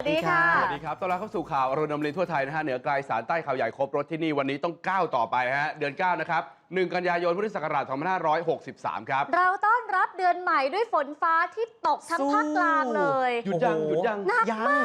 สวัสดีค่ะ สวัสดีครับ ต้อนรับเข้าสู่ข่าวอรุณอมรินทร์ทั่วไทยนะฮะ เหนือไกลสารใต้ข่าวใหญ่ครบรถที่นี่วันนี้ต้องก้าวต่อไปฮะ เดือน 9 นะครับ 1 กันยายนพุทธศักราช2563 ครับ เราต้อนรับเดือนใหม่ด้วยฝนฟ้าที่ตกทั้งภาคกลางเลย หยุดยังโอ้โหยุดยังหนักยังมา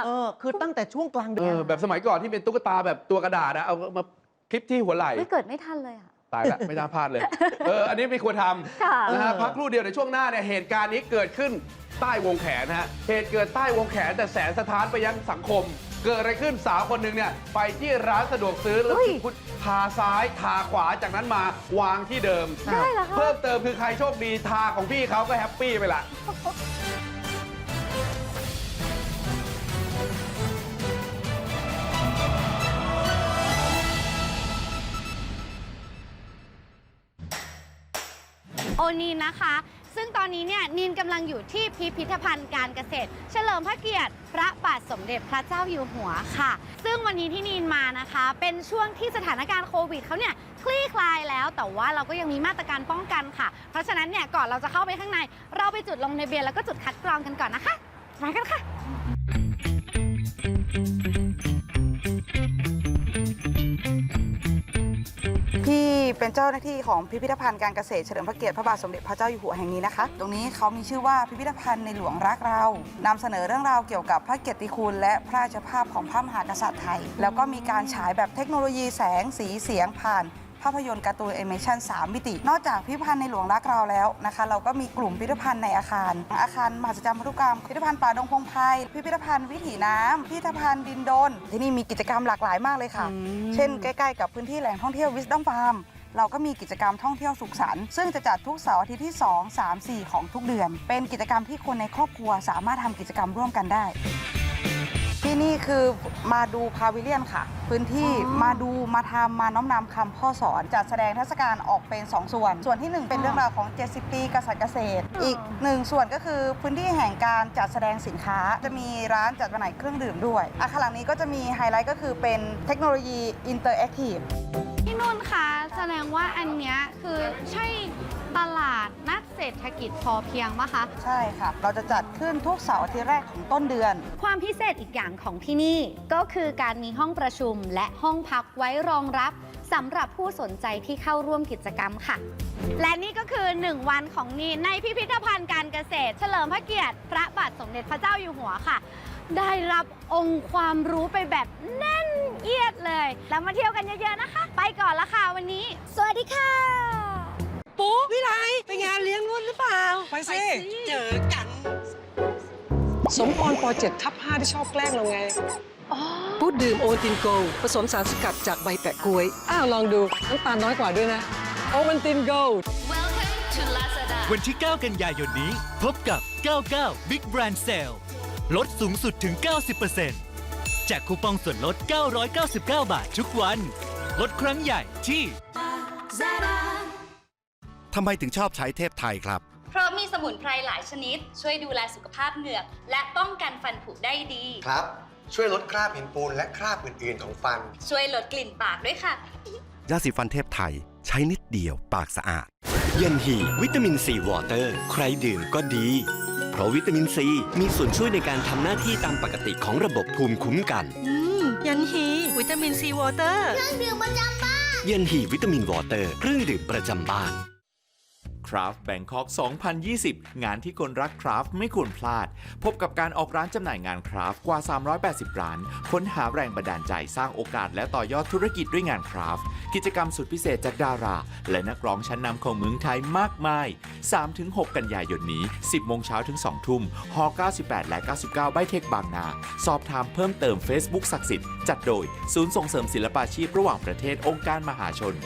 กเออ คือตั้งแต่ช่วงกลางเอเดือนอแบบสมัยก่อนที่เป็นตุ๊กตาแบบตัวกระดาษนะ เอามาคลิปที่หัวไหล่ไม่เกิดไม่ทันเลยอะตายละไม่น่าพลาดเลย เออ อันนี้ไม่ควรทำค่ะนะฮะเออพักครู่เดียวในช่วงหน้าเนี่ยเหตุการณ์นี้เกิดขึ้น ใต้วงแขนนะฮะเหตุเกิดใต้วงแขนแต่แสนสะท้านไปยังสังคม เกิดอะไรขึ้นสาวคนหนึ่งเนี่ยไปที่ร้านสะดวกซื้อแล้วเฮ้ยคุณทาซ้ายทาขวาจากนั้นมาวางที่เดิม ได้เหรอคะ เพิ่มเติมคือใครโชคดีทาของพี่เขาก็แฮปปี้ไปละ โอนีนนะคะ ซึ่งตอนนี้เนี่ยนินกำลังอยู่ที่พิพิธภัณฑ์การเกษตร เฉลิมพระเกียรติ พระบาทสมเด็จพระเจ้าอยู่หัวค่ะ ซึ่งวันนี้ที่นินมานะคะ เป็นช่วงที่สถานการณ์โควิดเขาเนี่ยคลี่คลายแล้ว แต่ว่าเราก็ยังมีมาตรการป้องกันค่ะ เพราะฉะนั้นเนี่ยก่อนเราจะเข้าไปข้างใน เราไปจุดลงในเบียร์แล้วก็จุดคัดกรองกันก่อนนะคะมากันค่ะ เป็นเจ้าหน้าที่ของพิพิธภัณฑ์การเกษตรเฉลิมพระเกียรติพระบาทสมเด็จพระเจ้าอยู่หัวแห่งนี้นะคะ ตรงนี้เขามีชื่อว่าพิพิธภัณฑ์ในหลวงรักเรานำเสนอเรื่องราวเกี่ยวกับพระเกียรติคุณ และพระราชภาพของพระมหากษัตริย์ไทย แล้วก็มีการฉายแบบเทคโนโลยีแสงสีเสียงผ่านภาพยนตร์การ์ตูนแอนิเมชัน3 มิติ นอกจากพิพิธภัณฑ์ในหลวงรักเราแล้วนะคะ เราก็มีกลุ่มพิพิธภัณฑ์ในอาคาร อาคารมหัศจรรย์พันธุกรรม พิพิธภัณฑ์ป่าดงพงไพรพิพิธภัณฑ์วิถีน้ำพิพิธภัณฑ์ดินโดน ที่นี่มีกิจกรรมหลากหลายมากเลยค่ะ เช่นใกล้ ๆ กับพื้นที่แหล่งท่องเที่ยว Wisdom Farm เราก็มีกิจกรรมท่องเที่ยวสุขสันต์ซึ่งจะจัดทุกเสาร์อาทิตย์ที่ 2 3 4 ของทุกเดือน เป็นกิจกรรมที่คนในครอบครัวสามารถทำกิจกรรมร่วมกันได้ ที่นี่คือมาดูพาวิเลียนค่ะ พื้นที่มาดูมาทำมาน้อมนำคำพ่อสอนจัดแสดงเทศกาลออกเป็น 2 ส่วน ส่วนที่ 1 เป็นเรื่องราวของ 70 ปีกษัตริย์เกษตร อีกหนึ่งส่วนก็คือพื้นที่แห่งการจัดแสดงสินค้า จะมีร้านจัดจำหน่ายเครื่องดื่มด้วยอาคารหลังนี้ก็จะมีไฮไลท์ก็คือเป็นเทคโนโลยีอินเตอร์แอคทีฟพี่ นุ่นคะแสดงว่าอันเนี้ยคือใช่ตลาดนัดเศรษฐกิจพอเพียงปะคะ ใช่ค่ะ เราจะจัดขึ้นทุกเสาร์อาทิตย์แรกของต้นเดือน ความพิเศษอีกอย่างของที่นี่ก็คือการมีห้องประชุมและห้องพักไว้รองรับสำหรับผู้สนใจที่เข้าร่วมกิจกรรมค่ะ และนี่ก็คือ 1 วันของนีนในพิพิธภัณฑ์การเกษตร เฉลิมพระเกียรติ พระบาทสมเด็จพระเจ้าอยู่หัวค่ะ ได้รับองค์ความรู้ไปแบบแน่นเอียดเลย แล้วมาเที่ยวกันเยอะๆนะคะ ไปก่อนละค่ะวันนี้ สวัสดีค่ะ ปุ๊วิไลไปงานเลี้ยงรุ่นหรือเปล่า ไปสิ เจอกัน สมพรปอเจ็ดทับห้าที่ชอบแกล้งเราไงพูดดื่มโอตินโกลผสมสารสกัดจากใบแปะกล้วย อ้าว ลองดูน้ำตาลน้อยกว่าด้วยนะโอวันตินโกลวันที่ 9 กันยายนนี้ พบกับ 99 Big Brand Sale ลดสูงสุดถึง 90%แจกคูปองส่วนลด 999 บาททุกวัน ลดครั้งใหญ่ที่ ทำไมถึงชอบใช้เทพไทยครับ เพราะมีสมุนไพรหลายชนิด ช่วยดูแลสุขภาพเหงือก และป้องกันฟันผุได้ดี ครับ ช่วยลดคราบหินปูนและคราบอื่นๆของฟัน ช่วยลดกลิ่นปากด้วยค่ะ ยาสีฟันเทพไทย ใช้นิดเดียวปากสะอาด เยันฮีวิตามินซีวอเตอร์ ใครดื่มก็ดี เพราะวิตามินซีมีส่วนช่วยในการทำหน้าที่ตามปกติของระบบภูมิคุ้มกัน อืม ยันฮีวิตามินซีวอเตอร์เยันฮีวิตามินวอเตอร์เครื่องดื่มประจำบ้าน คราฟแบงคอก2020 งานที่คนรักคราฟไม่ควรพลาด พบกับการออกร้านจำหน่ายงานคราฟกว่า 380 ร้าน ค้นหาแรงบันดาลใจสร้างโอกาสและต่อยอดธุรกิจด้วยงานคราฟกิจกรรมสุดพิเศษจากดารา และนักร้องชั้นนำของเมืองไทยมากมาย 3-6 กันยายนนี้ 10 โมงเช้าถึง 2 ทุ่มฮ98 และ 99 ใบเทคบางนา สอบถามเพิ่มเติม Facebook ศักดิ์สิทธิ์จัดโดย ศูนย์ส่งเสริมศิลปาชีพระหว่างประเทศองค์การมหาชน